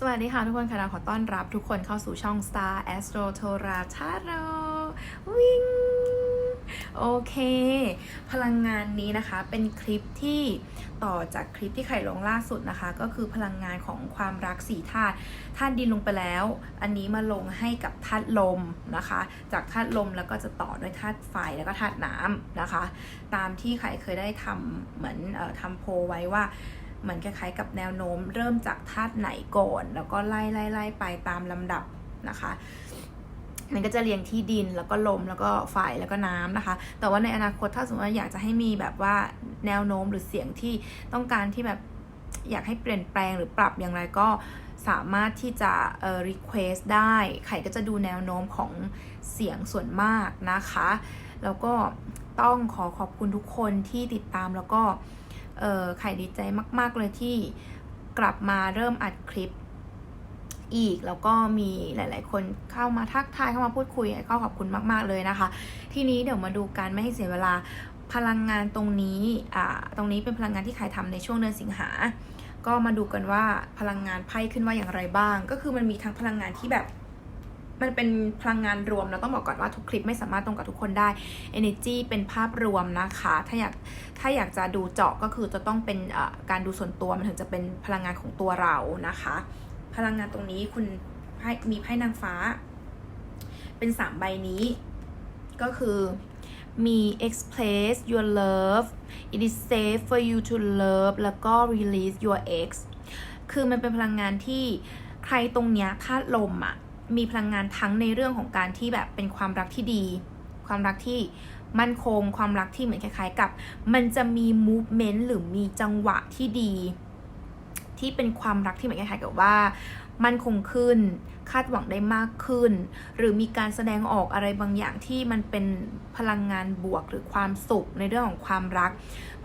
สวัสดีค่ะทุกคนค่ะเราขอต้อนรับทุกคนเข้าสู่ช่อง Star Astro t o r a t a r o วิงโอเค พลังงานนี้นะคะเป็นคลิปที่ต่อจากคลิปที่ไข่ลงล่าสุดนะคะ ก็คือพลังงานของความรักสี่ธาตุธาตุดินลงไปแล้ว อันนี้มาลงให้กับธาตุลมนะคะ จากธาตุลมแล้วก็จะต่อด้วยธาตุไฟแล้วก็ธาตุน้ำนะคะ ตามที่ไข่เคยได้ทำเหมือนออทำโพไว้ว่า เหมือนคล้ายๆกับแนวโน้ม เริ่มจากธาตุไหนก่อน แล้วก็ไล่ไล่ไล่ไปตามลำดับนะคะมันก็จะเรียงที่ดินแล้วก็ลมแล้วก็ไฟแล้วก็น้ำนะคะ แต่ว่าในอนาคตถ้าสมมติว่าอยากจะให้มีแบบว่าแนวโน้มหรือเสียงที่ต้องการที่แบบอยากให้เปลี่ยนแปลงหรือปรับอย่างไรก็สามารถที่จะเอ่อ request ได้ ไข่ก็จะดูแนวโน้มของเสียงส่วนมากนะคะ แล้วก็ต้องขอขอบคุณทุกคนที่ติดตามแล้วก็ เออไข่ดีใจมาก ๆ เลยที่กลับมาเริ่มอัดคลิปอีก แล้วก็มีหลาย ๆ คนเข้ามาทักทายเข้ามาพูดคุยก็ขอบคุณมาก ๆ เลยนะคะ ทีนี้เดี๋ยวมาดูกันไม่ให้เสียเวลาพลังงานตรงนี้อ่าตรงนี้เป็นพลังงานที่ไข่ทำในช่วงเดือนสิงหา ก็มาดูกันว่าพลังงานไพ่ขึ้นว่าอย่างไรบ้าง ก็คือมันมีทั้งพลังงานที่แบบ มันเป็นพลังงานรวมเราต้องบอกก่อนว่าทุกคลิปไม่สามารถตรงกับทุกคนได้ Energy เป็นภาพรวมนะคะ ถ้าอยากถ้าอยากจะดูเจาะก็คือจะต้องเป็นการดูส่วนตัวมันถึงจะเป็นพลังงานของตัวเรานะคะ พลังงานตรงนี้คุณมีไพ่นางฟ้า เป็นสามใบนี้ ก็คือมี express your love it is safe for you to love แล้วก็ release your ex คือมันเป็นพลังงานที่ใครตรงเนี้ยธาตุลมอะ มีพลังงานทั้งในเรื่องของการที่แบบเป็นความรักที่ดี ความรักที่มั่นคง ความรักที่เหมือนคล้ายๆกับ มันจะมี movement หรือมีจังหวะที่ดี ที่เป็นความรักที่เหมือนคล้ายๆกับว่ามั่นคงขึ้น คาดหวังได้มากขึ้น หรือมีการแสดงออกอะไรบางอย่างที่มันเป็นพลังงานบวกหรือความสุขในเรื่องของความรัก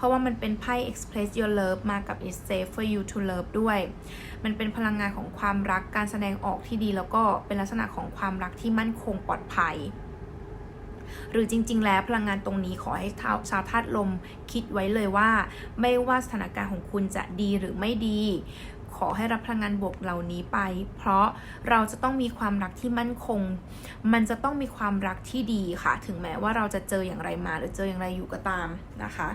ราะว่ามันเป็นไพ่ express your love มากับ it's safe for you to love ด้วย มันเป็นพลังงานของความรักการแสดงออกที่ดี แล้วก็เป็นลักษณะของความรักที่มั่นคงปลอดภัย หรือจริง ๆ แล้วพลังงานตรงนี้ขอให้าชาวธาตุลมคิดไว้เลยว่า ไม่ว่าสถานการณ์ของคุณจะดีหรือไม่ดีขอให้รับพลังงานบวกเหล่านี้ไป เพราะเราจะต้องมีความรักที่มั่นคง มันจะต้องมีความรักที่ดีค่ะ ถึงแม้ว่าเราจะเจออย่างไรมาหรือเจออย่างไรอยู่ก็ตามนะคะ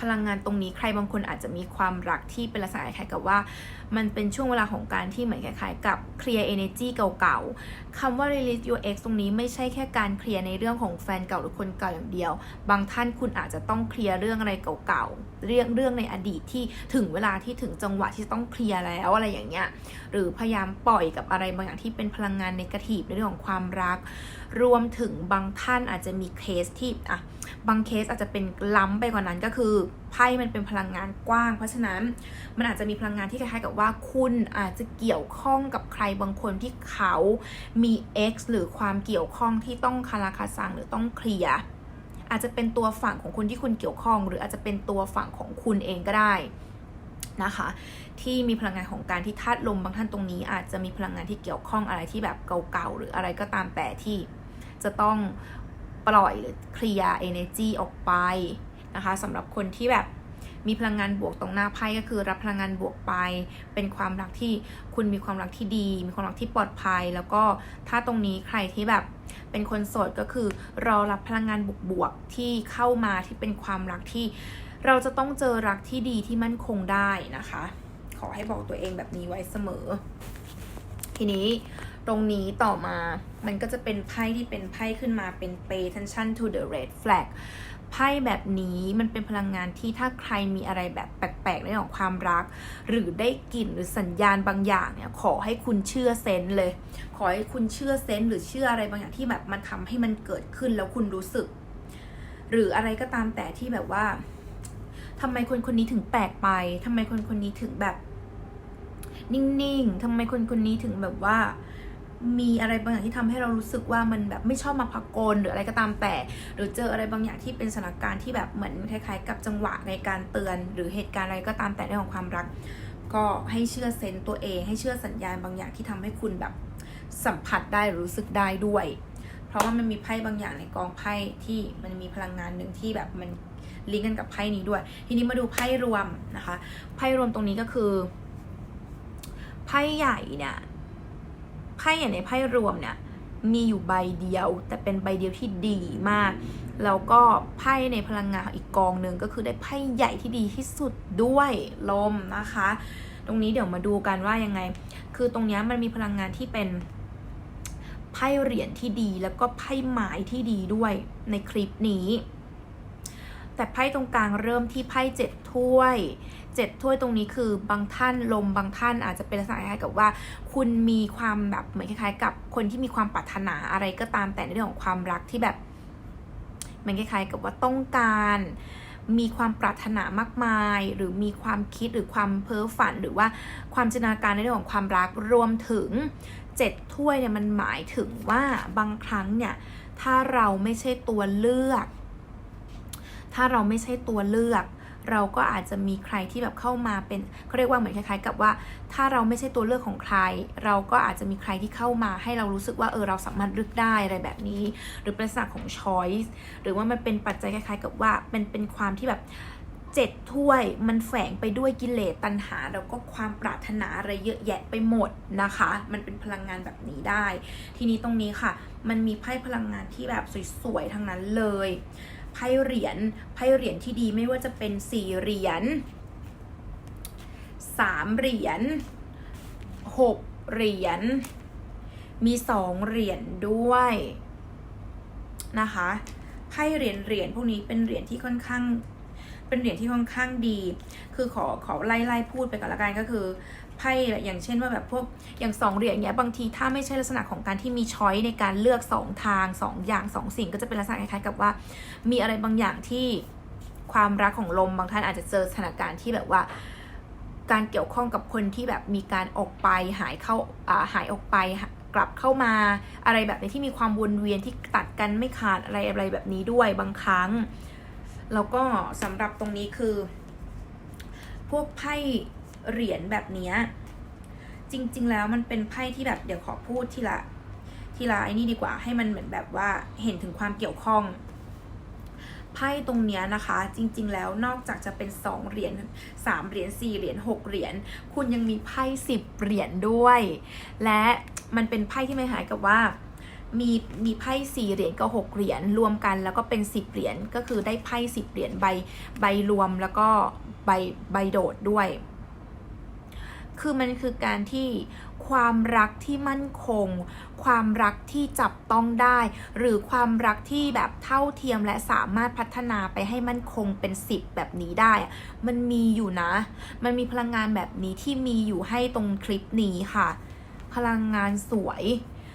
พลังงานตรงนี้ใครบางคนอาจจะมีความรักที่เป็นลักษณะคล้ายกับว่า มันเป็นช่วงเวลาของการที่เหมือนคล้ายๆกับเคลียร์ energy เก่าๆคำว่า release your ex ตรงนี้ไม่ใช่แค่การเคลียร์ในเรื่องของแฟนเก่าหรือคนเก่าอย่างเดียว บางท่านคุณอาจจะต้องเคลียร์เรื่องอะไรเก่าๆ เรื่องเรื่องในอดีตที่ถึงเวลาที่ถึงจังหวะที่ต้องเคลียร์แล้วอะไรอย่างเงี้ย หรือพยายามปล่อยกับอะไรบางอย่างที่เป็นพลังงานในกาทีฟในเรื่องของความรัก รวมถึงบางท่านอาจจะมีเคสที่อะบางเคสอาจจะเป็นล้ำไปกว่านั้นก็คือ ไพ่มันเป็นพลังงานกว้าง เพราะฉะนั้นมันอาจจะมีพลังงานที่คล้ายๆกับว่าคุณอาจจะเกี่ยวข้องกับใครบางคนที่เขามี X หรือความเกี่ยวข้องที่ต้องคาราคาซังหรือต้องเคลียร์อาจจะเป็นตัวฝั่งของคนที่คุณเกี่ยวข้อง หรืออาจจะเป็นตัวฝั่งของคุณเองก็ได้นะคะ ที่มีพลังงานของการที่ธาตุลมบางท่านตรงนี้ อาจจะมีพลังงานที่เกี่ยวข้องอะไรที่แบบเก่าๆหรืออะไรก็ตามแต่ที่จะต้องปล่อยหรือเคลียร์ energy ออกไป นะคะสำหรับคนที่แบบมีพลังงานบวกตรงหน้าไพ่ก็คือรับพลังงานบวกไป เป็นความรักที่คุณมีความรักที่ดี มีความรักที่ปลอดภัย แล้วก็ถ้าตรงนี้ใครที่แบบเป็นคนโสดก็คือรอรับพลังงานบวกๆที่เข้ามาที่เป็นความรักที่ เราจะต้องเจอรักที่ดีที่มั่นคงได้นะคะ ขอให้บอกตัวเองแบบนี้ไว้เสมอ ทีนี้ตรงนี้ต่อมามันก็จะเป็นไพ่ที่เป็นไพ่ขึ้นมาเป็น pay attention to the red flag ไพ่แบบนี้มันเป็นพลังงานที่ถ้าใครมีอะไรแบบแปลกๆในเรื่องของความรัก หรือได้กลิ่นหรือสัญญาณบางอย่างเนี่ยขอให้คุณเชื่อเซนเลย ขอให้คุณเชื่อเซนหรือเชื่ออะไรบางอย่างที่แบบมันทำให้มันเกิดขึ้นแล้วคุณรู้สึก หรืออะไรก็ตามแต่ที่แบบว่าทำไมคนคนนี้ถึงแปลกไปทำไมคนคนนี้ถึงแบบ นิ่งๆทำไมคนคนนี้ถึงแบบว่า มีอะไรบางอย่างที่ทำให้เรารู้สึกว่ามันแบบไม่ชอบมาพากลหรืออะไรก็ตามแต่ หรือเจออะไรบางอย่างที่เป็นสถานการณ์ที่แบบเหมือนคล้ายๆ กับจังหวะในการเตือน หรือเหตุการณ์อะไรก็ตามแต่ในของความรัก ก็ให้เชื่อเซนส์ตัวเองให้เชื่อสัญญาณบางอย่างที่ทำให้คุณแบบสัมผัสได้หรือรู้สึกได้ด้วย เพราะว่ามันมีไพ่บางอย่างในกองไพ่ที่มันมีพลังงานหนึ่งที่แบบมันลิงก์กันกับไพ่นี้ด้วย ทีนี้มาดูไพ่รวมนะคะ ไพ่รวมตรงนี้ก็คือไพ่ใหญ่เนี่ย ไพ่ใหญ่ในไพ่รวมเนี่ยมีอยู่ใบเดียว แต่เป็นใบเดียวที่ดีมาก แล้วก็ไพ่ในพลังงานอีกกองหนึ่งก็คือได้ไพ่ใหญ่ที่ดีที่สุดด้วยลมนะคะ ตรงนี้เดี๋ยวมาดูกันว่ายังไง คือตรงนี้มันมีพลังงานที่เป็นไพ่เหรียญที่ดีแล้วก็ไพ่ไม้ที่ดีด้วยในคลิปนี้ แต่ไพ่ตรงกลางเริ่มที่ไพ่เจ็ดถ้วย เจ็ดถ้วยตรงนี้คือบางท่านลมบางท่านอาจจะเป็นลักษณะคล้ายๆกับว่า คุณมีความแบบเหมือนคล้ายๆ กับคนที่มีความปรารถนาอะไรก็ตามแต่ในเรื่องของความรักที่แบบเหมือนคล้ายๆ กับว่าต้องการมีความปรารถนามากมาย หรือมีความคิดหรือความเพ้อฝัน หรือว่าความจินตนาการในเรื่องของความรักรวมถึงเจ็ดถ้วยเนี่ยมันหมายถึงว่าบางครั้งเนี่ยถ้าเราไม่ใช่ตัวเลือก ถ้าเราไม่ใช่ตัวเลือก เราก็อาจจะมีใครที่แบบเข้ามาเป็นเขาเรียกว่าเหมือนคล้ายๆ กับว่า ถ้าเราไม่ใช่ตัวเลือกของใคร เราก็อาจจะมีใครที่เข้ามาให้เรารู้สึกว่าเออเราสามารถเลือกได้อะไรแบบนี้ หรือเป็นลักษณะของ choice หรือว่ามันเป็นปัจจัยคล้ายๆ กับว่าเป็นเป็นความที่แบบเจ็ดถ้วยมันแฝงไปด้วยกิเลสตัณหา แล้วก็ความปรารถนาอะไรเยอะแยะไปหมดนะคะ มันเป็นพลังงานแบบนี้ได้ ทีนี้ตรงนี้ค่ะ มันมีไพ่พลังงานที่แบบสวยๆทั้งนั้นเลย ไพ่เหรียญไพ่เหรียญที่ดีไม่ว่าจะเป็นสี่เหรียญสามเหรียญหกเหรียญมีสองเหรียญด้วยนะคะไพ่เหรียญเหรียญพวกนี้เป็นเหรียญที่ค่อนข้าง เป็นเหรียญที่ค่อนข้างดี คือขอขอไล่ไล่พูดไปก่อนละกันก็คือ ไพ่อย่างเช่นว่าแบบพวกอย่างสองเหรียญเนี้ยบางทีถ้าไม่ใช่ลักษณะของการที่มีช้อยในการเลือกสองทางสองอย่างสองสิ่งก็จะเป็นลักษณะคล้ายๆกับว่า มีอะไรบางอย่างที่ความรักของลมบางท่านอาจจะเจอสถานการณ์ที่แบบว่าการเกี่ยวข้องกับคนที่แบบมีการออกไปหายเข้าาหายออกไปกลับเข้ามาอะไรแบบในที่มีความวนเวียนที่ตัดกันไม่ขาดอะไรอะไรแบบนี้ด้วยบางครั้ง แล้วก็สำหรับตรงนี้คือ พวกไพ่ เหรียญแบบนี้จริง ๆ แล้วมันเป็นไพ่ที่แบบเดี๋ยวขอพูดทีละทีละไอ้นี่ดีกว่าให้มันเหมือนแบบว่าเห็นถึงความเกี่ยวข้องไพ่ตรงนี้นะคะ จริง ๆ แล้วนอกจากจะเป็นสองเหรียญสามเหรียญสี่เหรียญหกเหรียญคุณยังมีไพ่สิบเหรียญด้วย และมันเป็นไพ่ที่ไม่หายกับว่า มีมีไพ่สี่เหรียญกับหกเหรียญรวมกันแล้วก็เป็นสิบเหรียญก็คือได้ไพ่สิบเหรียญใบใบรวมแล้วก็ใบใบโดดด้วย คือมันคือการที่ความรักที่มั่นคง ความรักที่จับต้องได้ หรือความรักที่แบบเท่าเทียมและสามารถพัฒนาไปให้มั่นคงเป็นสิบแบบนี้ได้ มันมีอยู่นะ มันมีพลังงานแบบนี้ที่มีอยู่ให้ตรงคลิปนี้ค่ะ พลังงานสวย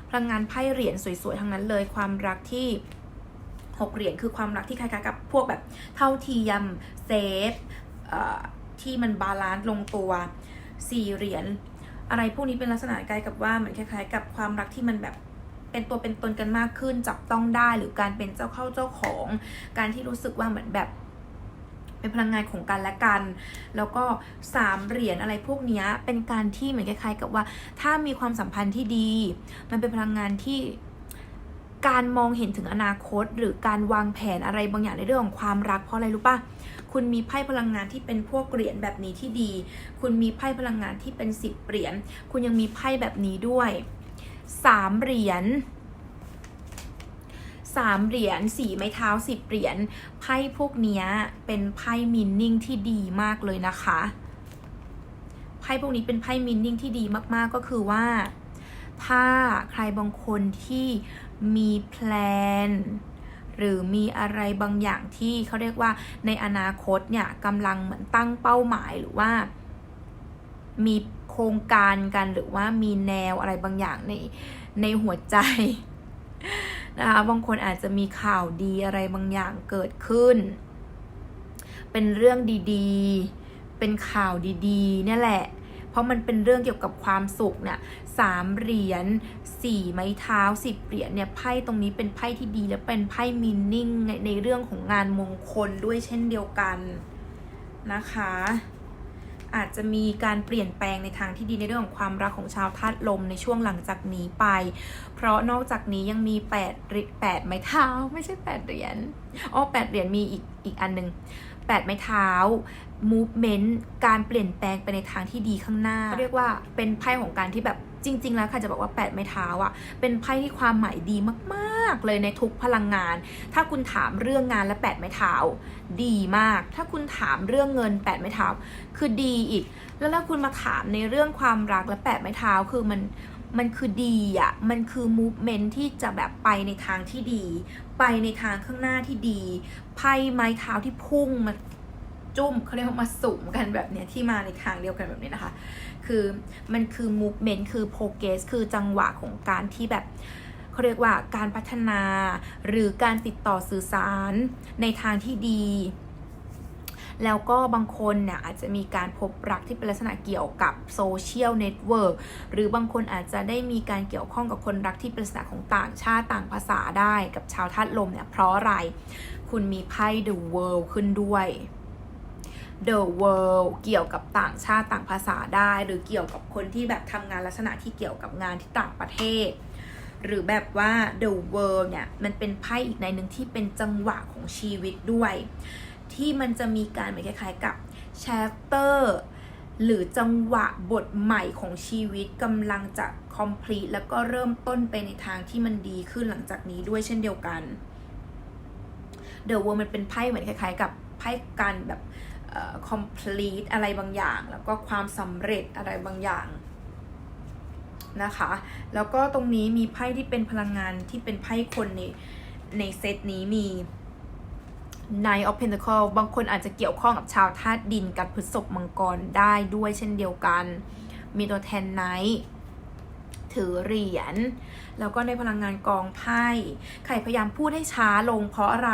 พลังงานไพ่เหรียญสวยๆทั้งนั้นเลย ความรักที่หกเหรียญคือความรักที่คล้ายๆกับพวกแบบเท่าเทียมเซฟที่มันบาลานซ์ลงตัว สี่เหรียญอะไรพวกนี้เป็นลักษณะใกล้กับว่าเหมือนคล้ายๆ กับความรักที่มันแบบเป็นตัวเป็นตนกันมากขึ้น จับต้องได้หรือการเป็นเจ้าเข้าเจ้าของ การที่รู้สึกว่าเหมือนแบบเป็นพลังงานของกันและกัน แล้วก็สามเหรียญอะไรพวกนี้เป็นการที่เหมือนคล้ายๆ กับว่า ถ้ามีความสัมพันธ์ที่ดี มันเป็นพลังงานที่ การมองเห็นถึงอนาคต หรือการวางแผนอะไรบางอย่างในเรื่องของความรักเพราะอะไรรู้ปะคุณมีไพ่พลังงานที่เป็นพวกเหรียญแบบนี้ที่ดี คุณมีไพ่พลังงานที่เป็นสิบเหรียญคุณยังมีไพ่แบบนี้ด้วยสามเหรียญสามเหรียญสี่ไม้เท้าสิบเหรียญไพ่พวกนี้เป็นไพ่มินนิ่งที่ดีมากเลยนะคะไพ่พวกนี้เป็นไพ่มินนิ่งที่ดีมากๆก็คือว่า ถ้าใครบางคนที่ มีแพลนหรือมีอะไรบางอย่างที่เขาเรียกว่าในอนาคตเนี่ยกำลังเหมือนตั้งเป้าหมายหรือว่า มีโครงการกันหรือว่ามีแนวอะไรบางอย่างในในหัวใจนะคะบางคนอาจจะมีข่าวดีอะไรบางอย่างเกิดขึ้น เป็นเรื่องดีๆ เป็นข่าวดีๆ เนี่ยแหละ เพราะมันเป็นเรื่องเกี่ยวกับความสุขเนี่ยสามเหรียญสี่ไม้เท้าสิบเหรียญเนี่ยไพ่ตรงนี้เป็นไพ่ที่ดีและเป็นไพ่มินนิ่งในในเรื่องของงานมงคลด้วยเช่นเดียวกันนะคะ อาจจะมีการเปลี่ยนแปลงในทางที่ดีในเรื่องของความรักของชาวธาตุลมในช่วงหลังจากนี้ไป เพราะนอกจากนี้ยังมี8เหรียญ8ไม้เท้า ไม่ใช่ 8 เหรียญอ๋อ8เหรียญมีอีกอีกอันหนึ่งแปดไม้เท้า movement การเปลี่ยนแปลงไปในทางที่ดีข้างหน้าเขาเรียกว่าเป็นไพ่ของการที่แบบ จริง ๆ แล้วค่ะจะบอกว่าแปดไม้เท้าอะเป็นไพ่ที่ความหมายดีมากๆ เลยในทุกพลังงาน ถ้าคุณถามเรื่องงานและแปดไม้เท้าดีมาก ถ้าคุณถามเรื่องเงินแปดไม้เท้าคือดีอีก แล้วถ้าคุณมาถามในเรื่องความรักและแปดไม้เท้าคือมันมันคือดีอะ มันคือ movement ที่จะแบบไปในทางที่ดี ไปในทางข้างหน้าที่ดี ไพ่ไม้เท้าที่พุ่งมาจุ้มเขาเรียกว่ามาสุ่มกันแบบเนี้ยที่มาในทางเดียวกันแบบนี้นะคะ คือมันคือ movement คือ progress คือจังหวะของการที่แบบเขาเรียกว่าการพัฒนาหรือการติดต่อสื่อสารในทางที่ดี แล้วก็บางคนเนี่ยอาจจะมีการพบรักที่เป็นลักษณะเกี่ยวกับโซเชียลเน็ตเวิร์กหรือบางคนอาจจะได้มีการเกี่ยวข้องกับคนรักที่เป็นลักษณะของต่างชาติต่างภาษาได้กับชาวธาตุลมเนี่ยเพราะอะไร คุณมีไพ่ The World ขึ้นด้วย The World เกี่ยวกับต่างชาติต่างภาษาได้ หรือเกี่ยวกับคนที่แบบทำงานลักษณะที่เกี่ยวกับงานที่ต่างประเทศ หรือแบบว่า The World เนี่ย มันเป็นไพ่อีกในหนึ่งที่เป็นจังหวะของชีวิตด้วย ที่มันจะมีการเหมือนคล้ายๆกับ chapter หรือจังหวะบทใหม่ของชีวิตกำลังจะ complete แล้วก็เริ่มต้นไปในทางที่มันดีขึ้นหลังจากนี้ด้วยเช่นเดียวกัน The World มันเป็นไพ่เหมือนคล้ายๆ กับไพ่การแบบ complete อะไรบางอย่าง แล้วก็ความสำเร็จอะไรบางอย่างนะคะ แล้วก็ตรงนี้มีไพ่ที่เป็นพลังงานที่เป็นไพ่คนในในเซตนี้มี Nine of Pentacles บางคนอาจจะเกี่ยวข้องกับชาวธาตุดินกับพฤษภมังกรได้ด้วยเช่นเดียวกัน มีตัวแทนไนท์ ถือเหรียญ แล้วก็ในพลังงานกองไพ่ไข่พยายามพูดให้ช้าลงเพราะอะไร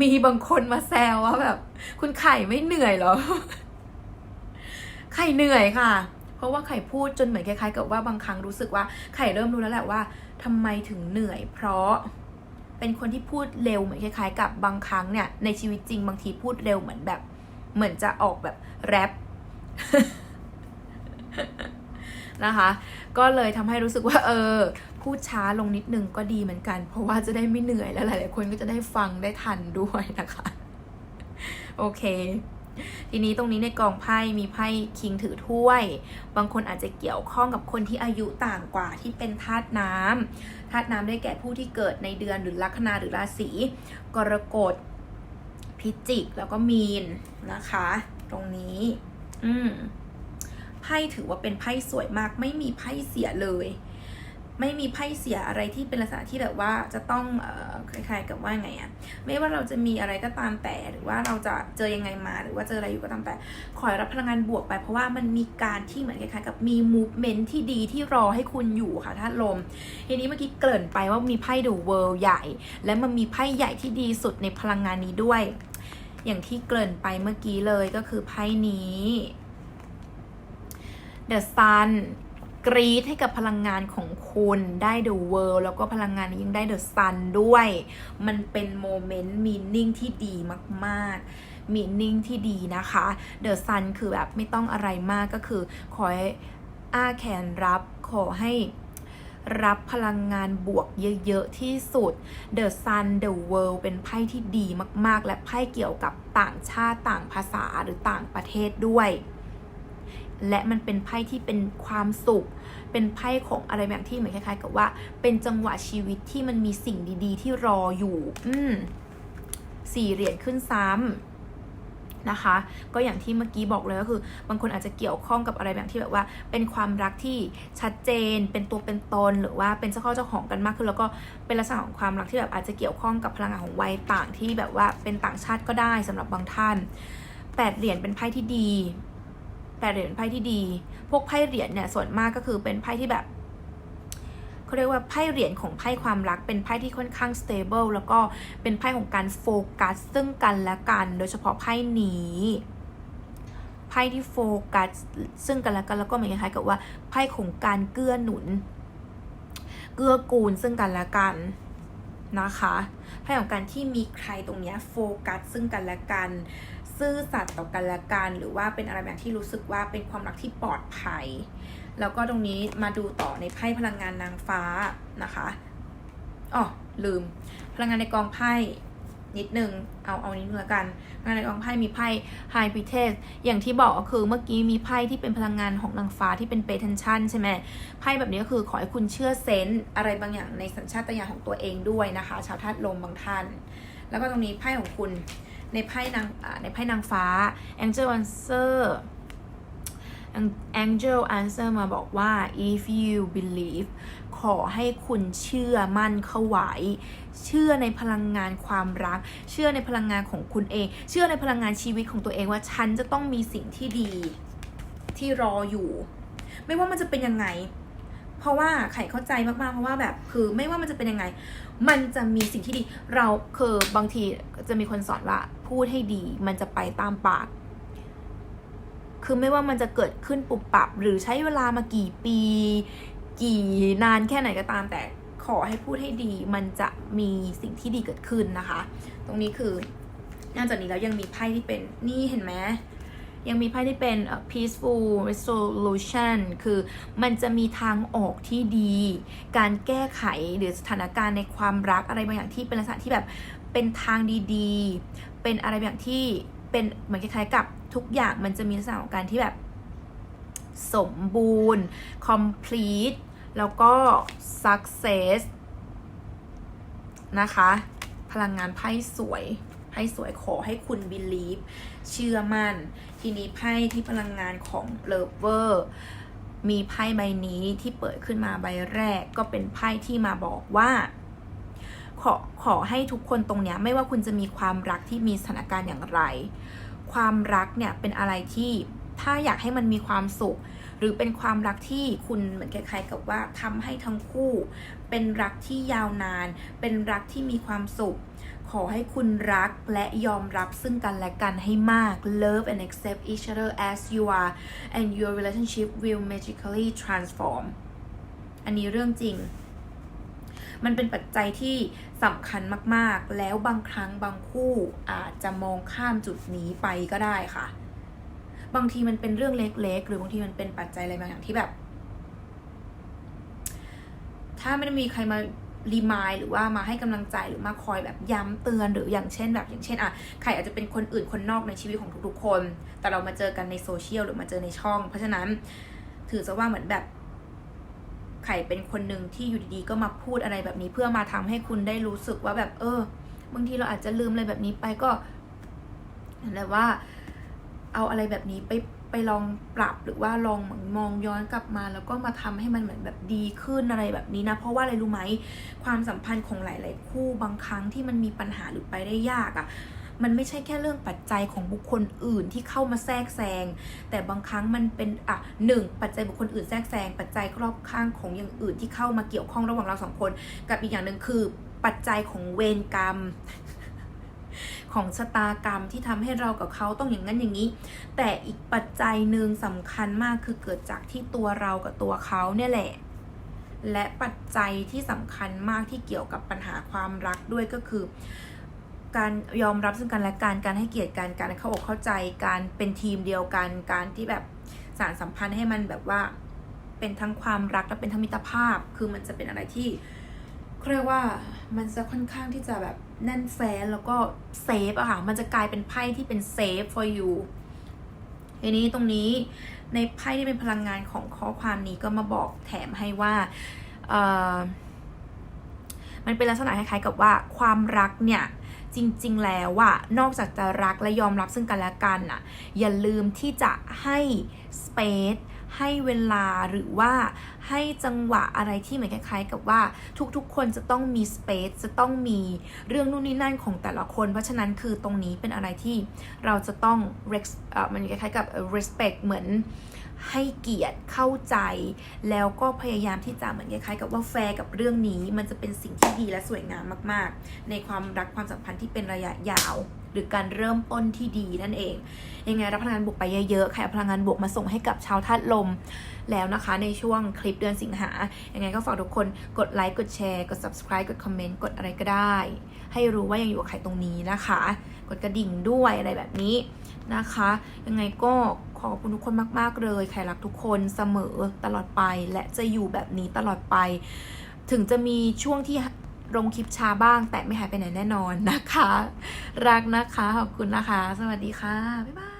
มีบางคนมาแซวว่าแบบ คุณไข่ไม่เหนื่อยเหรอ ไข่เหนื่อยค่ะ เพราะว่าไข่พูดจนเหมือนคล้ายๆ กับว่าบางครั้งรู้สึกว่าไข่เริ่มรู้แล้วแหละว่าทำไมถึงเหนื่อย เพราะเป็นคนที่พูดเร็วเหมือนคล้าย ๆ กับบางครั้งเนี่ยในชีวิตจริงบางทีพูดเร็วเหมือนแบบ เหมือนจะออกแบบแรป นะคะ ก็เลยทำให้รู้สึกว่าเออพูดช้าลงนิดนึงก็ดีเหมือนกัน เพราะว่าจะได้ไม่เหนื่อยและหลายๆคนก็จะได้ฟังได้ทันด้วยนะคะ โอเค ทีนี้ตรงนี้ในกองไพ่มีไพ่คิงถือถ้วย บางคนอาจจะเกี่ยวข้องกับคนที่อายุต่างกว่าที่เป็นธาตุน้ำธาตุน้ำได้แก่ผู้ที่เกิดในเดือนหรือลัคนาหรือราศีกรกฎพิจิกแล้วก็มีนนะคะ ตรงนี้ อืม ไพ่ถือว่าเป็นไพ่สวยมาก ไม่มีไพ่เสียเลย ไม่มีไพ่เสียอะไรที่เป็นลักษณะที่แบบว่าจะต้องออคล้ายๆกับว่าไงอะไม่ว่าเราจะมีอะไรก็ตามแต่หรือว่าเราจะเจอยังไงมาหรือว่าเจออะไรอยู่ก็ตามแต่ ขอรับพลังงานบวกไป เพราะว่ามันมีการที่เหมือนคล้ายๆกับมี movement ที่ดีที่รอให้คุณอยู่ค่ะท่านลมทีนี้เมื่อกี้เกริ่นไปว่ามีไพ่ The World ใหญ่ และมันมีไพ่ใหญ่ที่ดีสุดในพลังงานนี้ด้วย อย่างที่เกริ่นไปเมื่อกี้เลยก็คือไพ่นี้ The Sun กรีดให้กับพลังงานของคุณได้ The World แล้วก็พลังงานนี้ยังได้ The Sun ด้วย มันเป็นโมเมนต์มีนิ่งที่ดีมากๆมีนิ่งที่ดีนะคะ The Sun คือแบบไม่ต้องอะไรมากก็คือ ขอให้อ้าแขนรับขอให้รับพลังงานบวกเยอะ ๆ ที่สุด The Sun The World เป็นไพ่ที่ดีมาก ๆ และไพ่เกี่ยวกับต่างชาติต่างภาษาหรือต่างประเทศด้วย และมันเป็นไพ่ที่เป็นความสุข เป็นไพ่ของอะไรแบบที่เหมือนคล้ายๆ กับว่า เป็นจังหวะชีวิตที่มันมีสิ่งดี ๆ ที่รออยู่ อืมสี่เหรียญขึ้นซ้ำนะคะ ก็อย่างที่เมื่อกี้บอกเลยก็คือ บางคนอาจจะเกี่ยวข้องกับอะไรแบบที่แบบว่า เป็นความรักที่ชัดเจน เป็นตัวเป็นตน หรือว่าเป็นเจ้าข้าเจ้าของกันมากขึ้น แล้วก็เป็นลักษณะของความรักที่แบบอาจจะเกี่ยวข้องกับพลังงานของวัยต่างที่แบบว่าเป็นต่างชาติก็ได้สำหรับบางท่านแปดเหรียญเป็นไพ่ที่ดี แปดเหรียญไพ่ที่ดี พวกไพ่เหรียญเนี่ยส่วนมากก็คือเป็นไพ่ที่แบบเขาเรียกว่าไพ่เหรียญของไพ่ความรัก เป็นไพ่ที่ค่อนข้าง stable แล้วก็เป็นไพ่ของการโฟกัสซึ่งกันและกัน โดยเฉพาะไพ่นี้ไพ่ที่โฟกัสซึ่งกันและกันแล้วก็เหมือนคล้ายกับว่าไพ่ของการเกื้อหนุน เกื้อกูลซึ่งกันและกันนะคะไพ่ของการที่มีใครตรงเนี้ยโฟกัสซึ่งกันและกัน ซื่อสัตย์ต่อกันและกัน หรือว่าเป็นอะไรแบบที่รู้สึกว่าเป็นความรักที่ปลอดภัย แล้วก็ตรงนี้มาดูต่อในไพ่พลังงานนางฟ้านะคะอ๋อลืม พลังงานในกองไพ่นิดนึง เอาเอานิดนึงละกันงานในกองไพ่มีไพ่ High p r i t e s อย่างที่บอกก็คือเมื่อกี้มีไพ่ที่เป็นพลังงานของนางฟ้าที่เป็น p a t e n t i o n ใช่ไหมไพ่แบบนี้ก็คือขอให้คุณเชื่อเซนส์อะไรบางอย่างในสัญชาตญาณของตัวเองด้วยนะคะ ชาวธาตุลมบางท่าน แล้วก็ตรงนี้ไพ่ของคุณ ในไพ่นางในไพ่นางฟ้า Angel Answer Angel Answer มาบอกว่า if you believe ขอให้คุณเชื่อมั่นเข้าไว้ เชื่อในพลังงานความรัก เชื่อในพลังงานของคุณเอง เชื่อในพลังงานชีวิตของตัวเองว่าฉันจะต้องมีสิ่งที่ดีที่รออยู่ ไม่ว่ามันจะเป็นยังไง เพราะว่าไข่เข้าใจมากๆ เพราะว่าแบบคือไม่ว่ามันจะเป็นยังไง มันจะมีสิ่งที่ดี เราคือบางทีจะมีคนสอนว่าพูดให้ดี มันจะไปตามปาก คือไม่ว่ามันจะเกิดขึ้นปุบปับ หรือใช้เวลามากี่ปี กี่นานแค่ไหนก็ตามแต่ขอให้พูดให้ดี มันจะมีสิ่งที่ดีเกิดขึ้นนะคะ ตรงนี้คือนอกจากนี้แล้วยังมีไพ่ที่เป็นนี่เห็นไหม ยังมีไพ่ที่เป็น peaceful resolution คือมันจะมีทางออกที่ดี การแก้ไขหรือสถานการณ์ในความรักอะไรบางอย่างที่เป็นลักษณะที่แบบเป็นทางดีๆ เป็นอะไรบางอย่างที่เป็นเหมือนคล้ายๆกับทุกอย่างมันจะมีลักษณะของการที่แบบสมบูรณ์ complete แล้วก็ success นะคะ พลังงานไพ่สวย ไพ่สวยขอให้คุณ believe เชื่อมั่น ทีนี้ไพ่ที่พลังงานของ lover มีไพ่ใบนี้ที่เปิดขึ้นมาใบแรกก็เป็นไพ่ที่มาบอกว่าขอขอให้ทุกคนตรงเนี้ยไม่ว่าคุณจะมีความรักที่มีสถานการณ์อย่างไร ความรักเนี่ยเป็นอะไรที่ถ้าอยากให้มันมีความสุข หรือเป็นความรักที่คุณเหมือนคล้ายๆกับว่าทำให้ทั้งคู่ เป็นรักที่ยาวนาน เป็นรักที่มีความสุข ขอให้คุณรักและยอมรับซึ่งกันและกันให้มาก love and accept each other as you are and your relationship will magically transform อันนี้เรื่องจริงมันเป็นปัจจัยที่สำคัญมาก ๆ แล้วบางครั้งบางคู่อาจจะมองข้ามจุดนี้ไปก็ได้ค่ะ บางทีมันเป็นเรื่องเล็กๆ หรือบางทีมันเป็นปัจจัยอะไรบางอย่างที่แบบ ถ้าไม่ได้มีใครมารีมายหรือว่ามาให้กำลังใจหรือมาคอยแบบย้ำเตือนหรืออย่างเช่น แบบอย่างเช่นอะใครอาจจะเป็นคนอื่นคนนอกในชีวิตของทุกๆคน แต่เรามาเจอกันในโซเชียลหรือมาเจอในช่อง เพราะฉะนั้นถือซะว่าเหมือนแบบไข่เป็นคนหนึ่งที่อยู่ดีๆ ก็มาพูดอะไรแบบนี้ เพื่อมาทำให้คุณได้รู้สึกว่าแบบ เออบางทีเราอาจจะลืมอะไรแบบนี้ไปก็แต่ว่า เอาอะไรแบบนี้ไปไปลองปรับหรือว่าลองเหมือนมองย้อนกลับมา แล้วก็มาทำให้มันเหมือนแบบดีขึ้นอะไรแบบนี้นะ เพราะว่าอะไรรู้ไหมความสัมพันธ์ของหลาย ๆ คู่บางครั้งที่มันมีปัญหาหรือไปได้ยากอะ่ะมันไม่ใช่แค่เรื่องปัจจัยของบุคคลอื่นที่เข้ามาแทรกแซง แต่บางครั้งมันเป็นอะหนึ่งปัจจัยบุคคลอื่นแทรกแซง ปัจจัยรอบข้างของอย่างอื่นที่เข้ามาเกี่ยวข้องระหว่างเราสองคน กับอีกอย่างหนึ่งคือปัจจัยของเวรกรรม ของชะตากรรมที่ทำให้เรากับเขาต้องอย่างนั้นอย่างนี้ แต่อีกปัจจัยหนึ่งสำคัญมากคือเกิดจากที่ตัวเรากับตัวเขาเนี่ยแหละ และปัจจัยที่สำคัญมากที่เกี่ยวกับปัญหาความรักด้วยก็คือ การยอมรับซึ่งกันและกันการให้เกียรติกันการเข้าอกเข้าใจการเป็นทีมเดียวกัน การที่แบบสารสัมพันธ์ให้มันแบบว่าเป็นทั้งความรักและเป็นทั้งมิตรภาพ คือมันจะเป็นอะไรที่ เรียกว่ามันจะค่อนข้างที่จะแบบแน่นแฟนแล้วก็เซฟอะค่ะ มันจะกลายเป็นไพ่ที่เป็นเซฟ for you ทีนี้ตรงนี้ในไพ่ที่เป็นพลังงานของข้อความนี้ก็มาบอกแถมให้ว่าเออมันเป็นลักษณะคล้ายๆกับว่าความรักเนี่ยจริง ๆ แล้วว่านอกจากจะรักและยอมรับซึ่งกันและกันน่ะอย่าลืมที่จะให้ space ให้เวลาหรือว่าให้จังหวะอะไรที่เหมือนคล้ายๆ กับว่าทุกๆ คนจะต้องมี space จะต้องมีเรื่องนู่นนี่นั่นของแต่ละคน เพราะฉะนั้นคือตรงนี้เป็นอะไรที่เราจะต้อง res- เออมันคล้ายๆกับ respect เหมือนให้เกียรติเข้าใจ แล้วก็พยายามที่จะเหมือนคล้ายๆกับว่าแฟร์กับเรื่องนี้ มันจะเป็นสิ่งที่ดีและสวยงามมาก ๆ ในความรักความสัมพันธ์ที่เป็นระยะยาว หรือการเริ่มต้นที่ดีนั่นเอง ยังไงรับพลังงานบวกไปเยอะๆใครเอาพลังงานบวกมาส่งให้กับชาวธาตุลมแล้วนะคะ ในช่วงคลิปเดือนสิงหา ยังไงก็ฝากทุกคนกดไลค์ กดแชร์ กด subscribe กดคอมเมนต์ กดอะไรก็ได้ ให้รู้ว่ายังอยู่กับใครตรงนี้นะคะ กดกระดิ่งด้วยอะไรแบบนี้นะคะ ยังไงก็ขอบคุณทุกคนมาก ๆ เลย ใครรักทุกคนเสมอตลอดไปและจะอยู่แบบนี้ตลอดไป ถึงจะมีช่วงที่ ลงคลิปช้าบ้าง แต่ไม่หายไปไหนแน่นอนนะคะ รักนะคะ ขอบคุณนะคะ สวัสดีค่ะ บ๊ายบาย